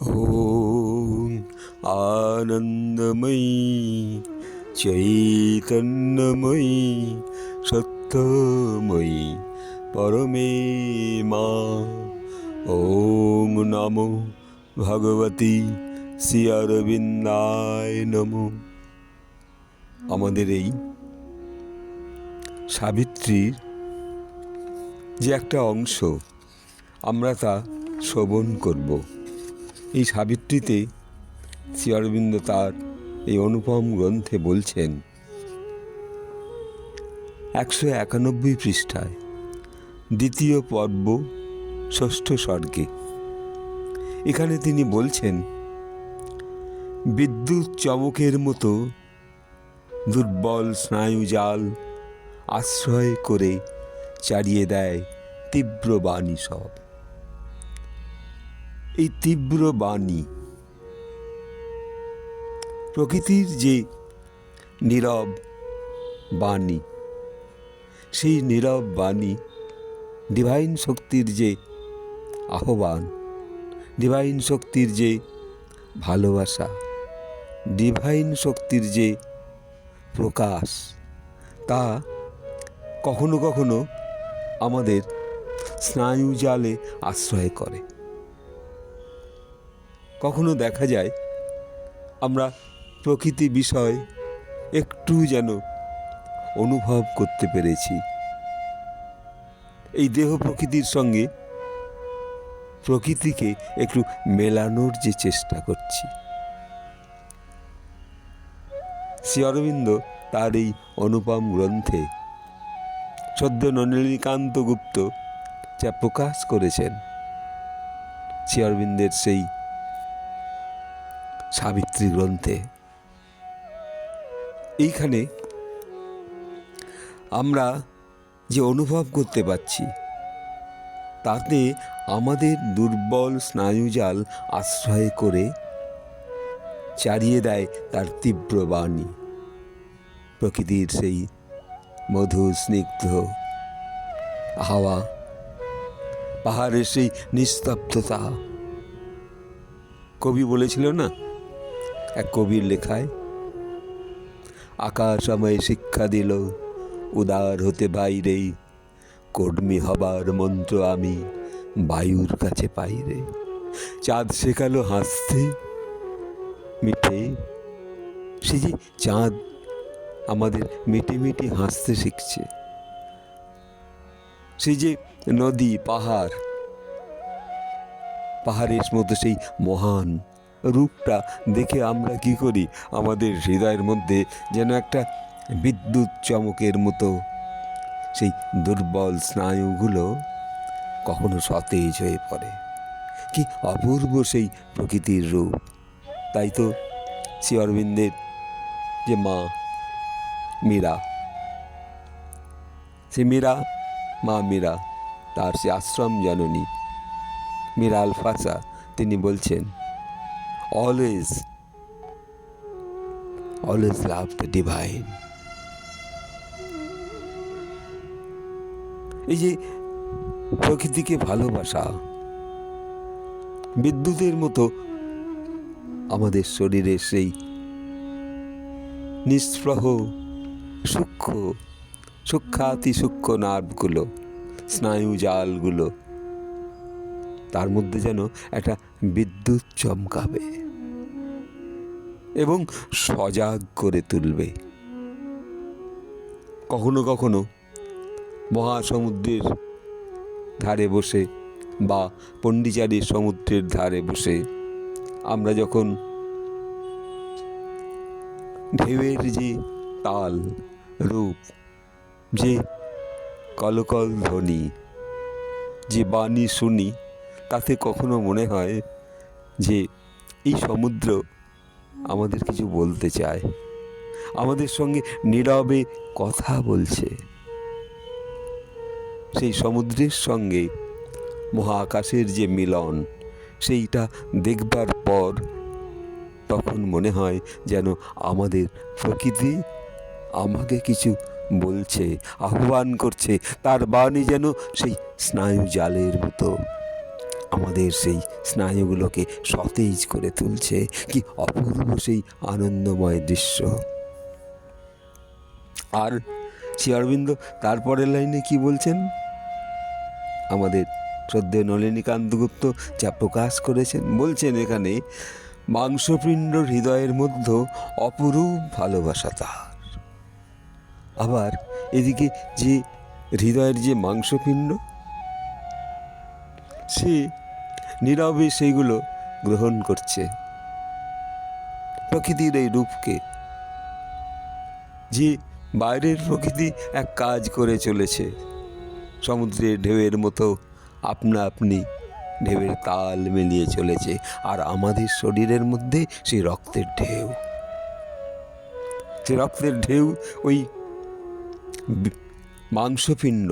ॐ आनन्दमयी चैतन्यमयी सत्यमयी परमे মা ওং নমো ভগবতী শ্রী অরবিন্দায় নমো আমাদের এই সাবিত্রীর যে একটা অংশ আমরা তা শ্রবণ করব এই সাবিত্রীতে শ্রী অরবিন্দ তার এই অনুপম গ্রন্থে বলছেন, একশো একানব্বই পৃষ্ঠায় দ্বিতীয় পর্ব ষষ্ঠ স্বর্গে। এখানে তিনি বলছেন, বিদ্যুৎ চমকের মতো দুর্বল স্নায়ু জাল আশ্রয় করে চারিয়ে দেয় তীব্র বাণী সব। এই তীব্র বাণী। প্রকৃতির যে নীরব বাণী, সেই নীরব বাণী ডিভাইন শক্তির যে আহ্বান ডিভাইন শক্তির যে ভালোবাসা ডিভাইন শক্তির যে প্রকাশ, তা কখনো কখনো আমাদের স্নায়ু জালে আশ্রয় করে। কখনো দেখা যায়। আমরা প্রকৃতি বিষয় একটু যেন অনুভব করতে পেরেছি। এই দেহ প্রকৃতির সঙ্গে প্রকৃতিকে একটু মেলানোর যে চেষ্টা করছি। শ্রী অরবিন্দ তার এই অনুপম গ্রন্থে সদ্য নলিনীকান্ত গুপ্ত যা প্রকাশ করেছেন, শ্রী অরবিন্দের সেই সাবিত্রী গ্রন্থে। এইখানে আমরা যে অনুভব করতে পারছি তাতে আমাদের দুর্বল স্নায়ুজাল আশ্রয় করে চারিয়ে দেয় তার তীব্র বাণী। প্রকৃতির সেই মধু স্নিগ্ধ হাওয়া, পাহাড়ের সেই নিস্তব্ধতা। কবি বলেছিল না এক কবির লেখায়, আকাশ আমায় শিক্ষা দিল, উদার হতে বাইরে কর্মী হবার মন্ত্র আমি বায়ুর কাছে পাইরে চাঁদ শেখালো হাসতে, মিঠে, সে যে চাঁদ আমাদের মিটে মিটে হাসতে শিখছে। সেই যে নদী, পাহাড়, পাহাড়ের মতো সেই মহান রূপটা দেখে আমরা কি করি? আমাদের হৃদয়ের মধ্যে যেন একটা বিদ্যুৎ চমকের মতো সেই দুর্বল স্নায়ুগুলো কখনো সতেজ হয়ে পড়ে। কি অপূর্ব সেই প্রকৃতির রূপ। তাই তো শ্রী অরবিন্দের যে মা মীরা, সে মীরা, মা মীরা, তার সে আশ্রম জননী মীরা আলফাসা, তিনি বলছেন always always love the divine এই যে প্রকৃতিকে ভালোবাসা, বিদ্যুতের মতো আমাদের শরীরের সেই নিষ্প্রহ সূক্ষ্ম সূক্ষাতি সূক্ষ্ম নার্ভগুলো, স্নায়ু জালগুলো তার মধ্যে যেন একটা বিদ্যুৎ চমকাবে এবং সজাগ করে তুলবে। কখনো কখনো মহাসমুদ্রের ধারে বসে বা পণ্ডিচারীর সমুদ্রের ধারে বসে আমরা যখন ঢেউয়ের যে তাল, রূপ, যে কলকল ধ্বনি, যে বাণী শুনি তাতে কখনো মনে হয় যে এই সমুদ্র আমাদের কিছু বলতে চায়। আমাদের সঙ্গে নীরবে কথা বলছে। সেই সমুদ্রের সঙ্গে মহাকাশের যে মিলন, সেইটা দেখবার পর তখন মনে হয় যেন আমাদের প্রকৃতি আমাকে কিছু বলছে, আহ্বান করছে। তার বাণী যেন সেই স্নায়ু জালের মতো। আমাদের সেই স্নায়ুগুলোকে সতেজ করে তুলছে। কি অপূর্ব সেই আনন্দময় দৃশ্য। আর শ্রী অরবিন্দ তারপরের লাইনে কি বলছেন? আমাদের শ্রদ্ধেয় নলিনীকান্ত গুপ্ত যা প্রকাশ করেছেন বলছেন এখানে, মাংসপিণ্ড হৃদয়ের মধ্যে অপরূপ ভালোবাসা তার। আবার এদিকে যে হৃদয়ের যে মাংসপিণ্ড সে নীরবে সেইগুলো গ্রহণ করছে। প্রকৃতির এই রূপকে যে বাইরের প্রকৃতি এক কাজ করে চলেছে, সমুদ্রের ঢেউয়ের মতো আপনা আপনি ঢেউয়ের তাল মিলিয়ে চলেছে, আর আমাদের শরীরের মধ্যে সেই রক্তের ঢেউ। সে রক্তের ঢেউ ওই মাংসপিণ্ড,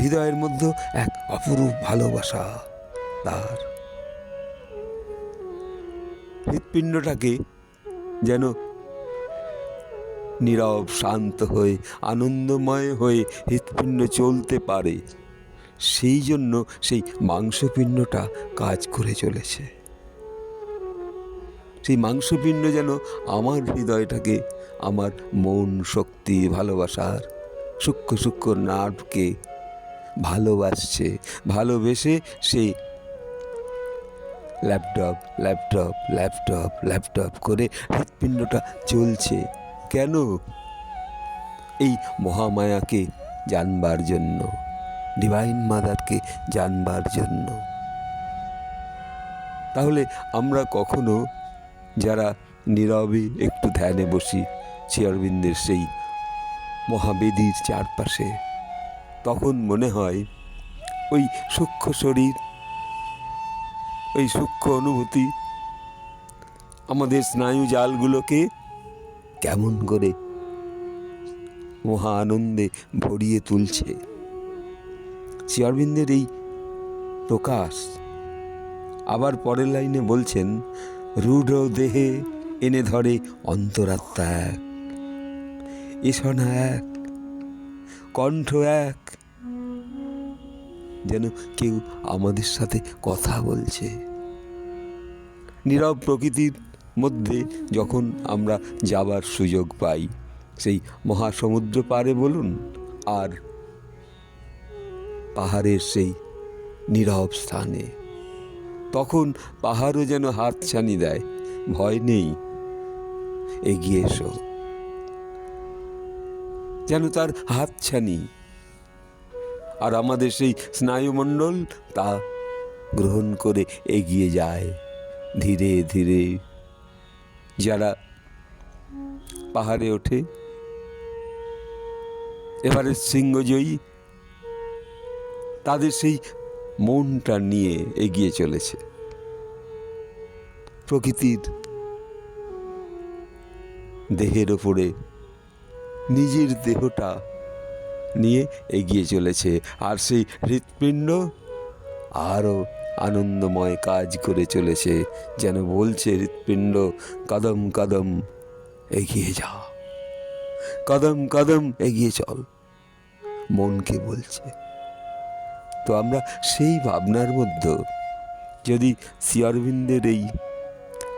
হৃদয়ের মধ্যে এক অপরূপ ভালোবাসা তার। হৃৎপিণ্ডটাকে যেন নীরব, শান্ত হয়ে, আনন্দময় হয়ে হৃৎপিণ্ড চলতে পারে, সেই জন্য সেই মাংসপিণ্ডটা কাজ করে চলেছে। সেই মাংসপিণ্ড যেন আমার হৃদয়টাকে, আমার মন শক্তি ভালোবাসার সূক্ষ্ম সূক্ষ্ম নার্ভকে ভালোবাসছে, ভালোবেসে সেই ল্যাপটপ ল্যাপটপ ল্যাপটপ ল্যাপটপ করে হৃৎপিণ্ডটা চলছে। কেন? এই মহামায়াকে জানবার জন্য ডিভাইন মাদারকে জানবার জন্য। তাহলে আমরা কখনো যারা নীরবে একটু ধ্যানে বসি, শ্রী অরবিন্দের সেই মহাবেদীর চারপাশে তখন মনে হয় ওই সূক্ষ্ম শরীর, ওই সূক্ষ্ম অনুভূতি আমাদের স্নায়ু জালগুলোকে কেমন করে মহা আনন্দে ভরিয়ে তুলছে। শ্রী অরবিন্দের এই প্রকাশ আবার পরের লাইনে বলছেন, রূঢ় দেহে এনে ধরে অন্তরাত্মা এক এসনা এক কণ্ঠ এক, যেন কেউ আমাদের সাথে কথা বলছে। নীরব প্রকৃতির মধ্যে যখন আমরা যাবার সুযোগ পাই, সেই মহাসমুদ্র পারে বলুন আর পাহাড়ের সেই নীরব স্থানে। তখন পাহাড়ও যেন হাত ছানি দেয়, ভয় নেই, এগিয়ে এসো। যেন তার হাত ছানি আর আমাদের সেই স্নায়ুমণ্ডল তা গ্রহণ করে এগিয়ে যায় ধীরে ধীরে। যারা পাহাড়ে ওঠে এবারে সিংহজয়ী, তাদের সেই মনটা নিয়ে এগিয়ে চলেছে। প্রকৃতির দেহের ওপরে নিজের দেহটা নিয়ে এগিয়ে চলেছে। আর সেই হৃৎপিণ্ড আরও আনন্দময় কাজ করে চলেছে, যেন বলছে হৃৎপিণ্ড, কদম কদম, এগিয়ে যা। কদম কদম, এগিয়ে চল। মনকে বলছে। তো আমরা সেই ভাবনার মধ্যে, যদি শ্রী অরবিন্দের এই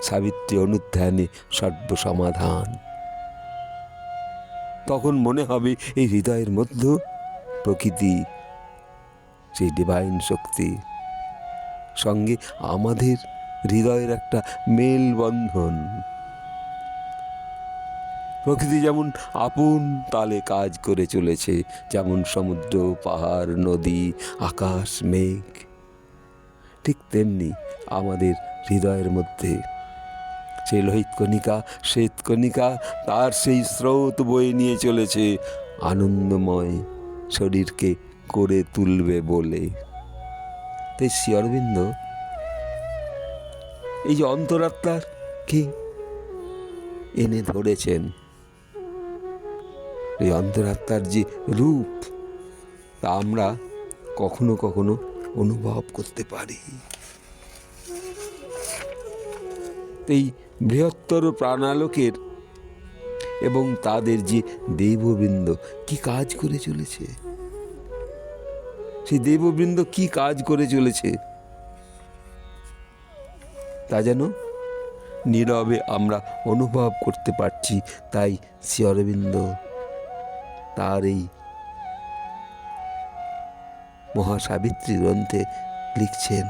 সাবিত্রী অনুধ্যানে সর্বসমাধান তখন মনে হবে এই হৃদয়ের মধ্যে প্রকৃতি, সেই ডিভাইন শক্তি। সঙ্গে আমাদের হৃদয়ের একটা মেলবন্ধন। প্রকৃতি যেমন আপন, তালে কাজ করে চলেছে। যেমন সমুদ্র, পাহাড়, নদী, আকাশ, মেঘ। ঠিক তেমনি আমাদের হৃদয়ের মধ্যে সেই লোহিত কণিকা, শ্বেত কণিকা, তার সেই স্রোত বয়ে নিয়ে চলেছে। আনন্দময় শরীরকে করে তুলবে বলে। তাই শ্রী অরবিন্দ, এই যে অন্তরাত্মার কি এনে ধরেছেন? এই অন্তরাত্মার যে রূপ, তা আমরা কখনো কখনো অনুভব করতে পারি। এই বৃহত্তর প্রাণালোকের এবং তাদের যে দেববৃন্দ কি কাজ করে চলেছে? সেই দেববৃন্দ কি কাজ করে চলেছে? তা যেন নীরবে আমরা অনুভব করতে পারছি, তাই শ্রী অরবিন্দ তার এই মহাসাবিত্রী গ্রন্থে লিখছেন,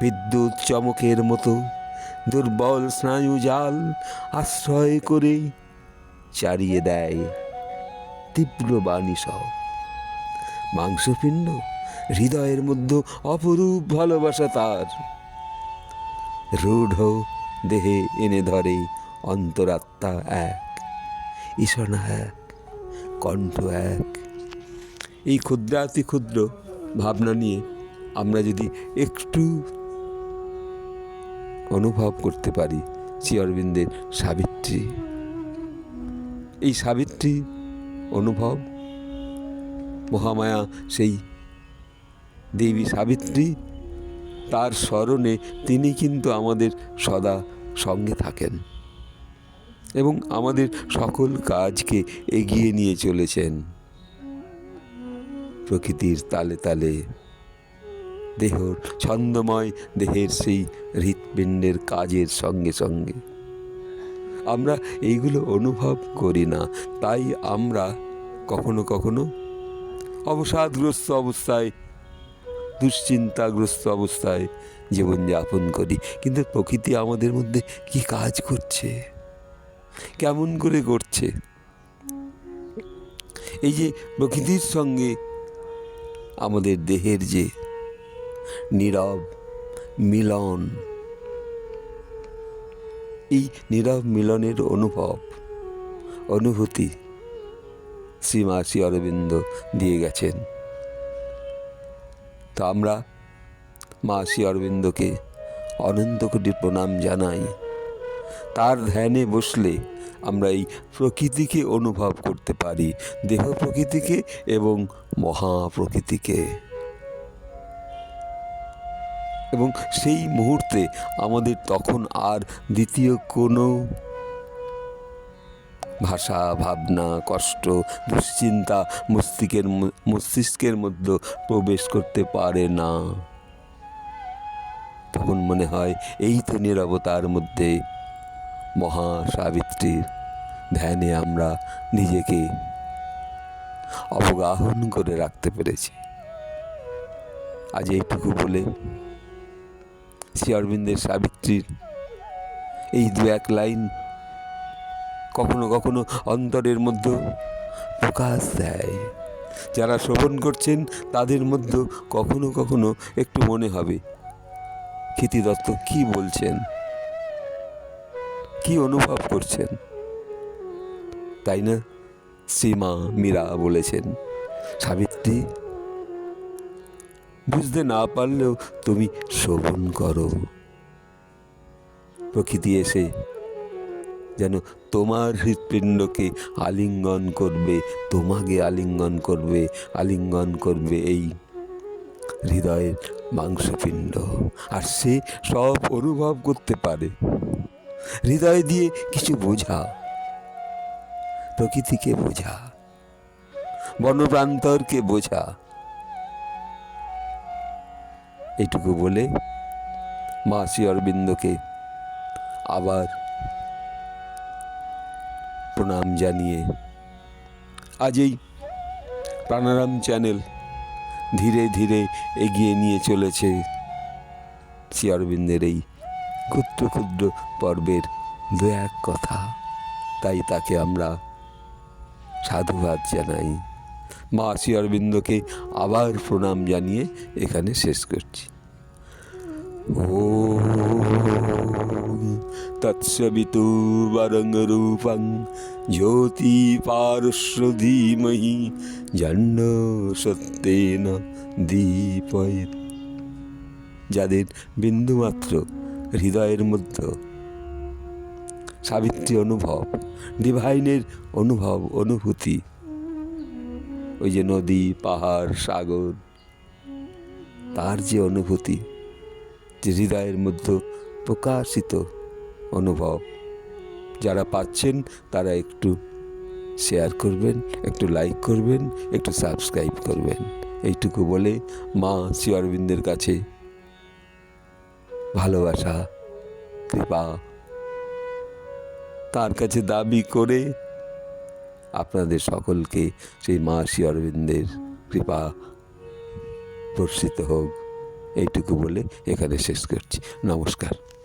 বিদ্যুৎ চমকের মতো দুর্বল স্নায়ু জাল আশ্রয় করে চারিয়ে দেয় তীব্র বাণী সহ। মাংসপিণ্ড হৃদয়ের মধ্যে অপরূপ ভালোবাসা তার। রূঢ় দেহে এনে ধরে অন্তরাত্মা এক ঈশনা এক, কণ্ঠ এক। এই ক্ষুদ্রাতি ক্ষুদ্র ভাবনা নিয়ে আমরা যদি একটু অনুভব করতে পারি, শ্রী অরবিন্দের সাবিত্রী। এই সাবিত্রী অনুভব, মহামায়া সেই দেবী সাবিত্রী, তার স্মরণে তিনি কিন্তু আমাদের সদা সঙ্গে থাকেন এবং আমাদের সকল কাজকে এগিয়ে নিয়ে চলেছেন। প্রকৃতির তালে তালে, দেহ, ছন্দময় দেহের সেই হৃৎপিণ্ডের কাজের সঙ্গে সঙ্গে। আমরা এইগুলো অনুভব করি না, তাই আমরা কখনো কখনো অবসাদগ্রস্ত অবস্থায়, দুশ্চিন্তাগ্রস্ত অবস্থায় জীবনযাপন করি। কিন্তু প্রকৃতি আমাদের মধ্যে কি কাজ করছে? কেমন করে করছে? এই যে প্রকৃতির সঙ্গে আমাদের দেহের যে নীরব মিলন। এই নীরব মিলনের অনুভব, অনুভূতি শ্রীমা শ্রী অরবিন্দ দিয়ে গেছেন। তো আমরা মা শ্রী অরবিন্দকে অনন্ত কোটি প্রণাম জানাই। তার ধ্যানে বসলে আমরা এই প্রকৃতিকে অনুভব করতে পারি, দেহ প্রকৃতিকে এবং মহা প্রকৃতিকে এবং সেই মুহূর্তে আমাদের তখন আর দ্বিতীয় কোনো ভাষা, ভাবনা, কষ্ট, দুশ্চিন্তা মস্তিষ্কের মস্তিষ্কের মধ্যে প্রবেশ করতে পারে না। তখন মনে হয় এই তো নিরবতার মধ্যে মহা সাবিত্রীর ধ্যানে আমরা নিজেকে অবগাহন করে রাখতে পেরেছি। আজ এইটুকু বলে শ্রী অরবিন্দের সাবিত্রীর এই দু এক লাইন কখনো কখনো অন্তরের মধ্যে প্রকাশ দেয়। যারা শ্রবণ করছেন, তাদের মধ্যে কখনো কখনো একটু মনে হবে খ্যাতি দত্ত কি বলছেন? কি অনুভব করছেন? তাই না? শ্রীমা মীরা বলেছেন, সাবিত্রী বুঝতে না পারলেও তুমি শ্রবণ করো। প্রকৃতি এসে যেন তোমার হৃৎপিণ্ডকে আলিঙ্গন করবে, তোমাকে আলিঙ্গন করবে আলিঙ্গন করবে এই হৃদয়ের মাংসপিণ্ড। আর সে সব অনুভব করতে পারে। হৃদয় দিয়ে কিছু বোঝা, প্রকৃতিকে বোঝা, বনপ্রান্তরকে বোঝা এইটুকু বলে মা শ্রী অরবিন্দকে আবার প্রণাম জানিয়ে আজ এই প্রাণারাম চ্যানেল ধীরে ধীরে এগিয়ে নিয়ে চলেছে শ্রী অরবিন্দের এই ক্ষুদ্র ক্ষুদ্র পর্বের দু এক কথা। তাই তাকে আমরা সাধুবাদ জানাই। মা শ্রী অরবিন্দকে আবার প্রণাম জানিয়ে এখানে শেষ করছি। ও তৎসবিতুবরঙ্গরূপং জ্যোতি পারস্য ধীমহি জন্ড সত্যেন দীপ যাদের বিন্দুমাত্র হৃদয়ের মধ্যে সাবিত্রী অনুভব, ডিভাইনের অনুভব, অনুভূতি ওই যে নদী, পাহাড়, সাগর, তার যে অনুভূতি, যে হৃদয়ের মধ্যে প্রকাশিত অনুভব, যারা পাচ্ছেন তারা একটু শেয়ার করবেন, একটু লাইক করবেন, একটু সাবস্ক্রাইব করবেন। এইটুকু বলে মা শ্রী অরবিন্দের কাছে ভালোবাসা, কৃপা। তার কাছে দাবি করে আপনাদের সকলকে সেই মা শ্রী অরবিন্দের কৃপা বর্ষিত হোক। এইটুকু বলে এখানে শেষ করছি। নমস্কার।